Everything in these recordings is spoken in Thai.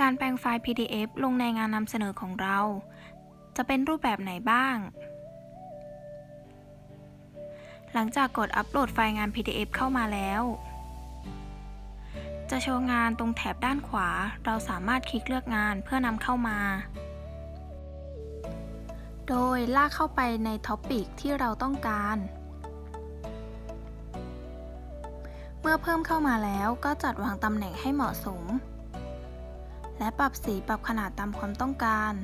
การแปลงไฟล์ PDF ลงในงานนำเสนอของเรา จะเป็นรูปแบบไหนบ้าง หลังจากกดอัปโหลดไฟล์งาน PDF เข้ามาแล้ว จะโชว์งานตรงแถบด้านขวา เราสามารถคลิกเลือกงานเพื่อนำเข้ามา โดยลากเข้าไปในท็อปิกที่เราต้องการ เมื่อเพิ่มเข้ามาแล้วก็จัดวางตำแหน่งให้เหมาะสม และปรับสีปรับขนาดตามความต้องการ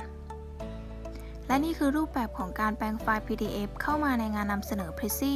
และนี่คือรูปแบบของการแปลงไฟล์ PDF เข้ามาในงานนำเสนอ Prezi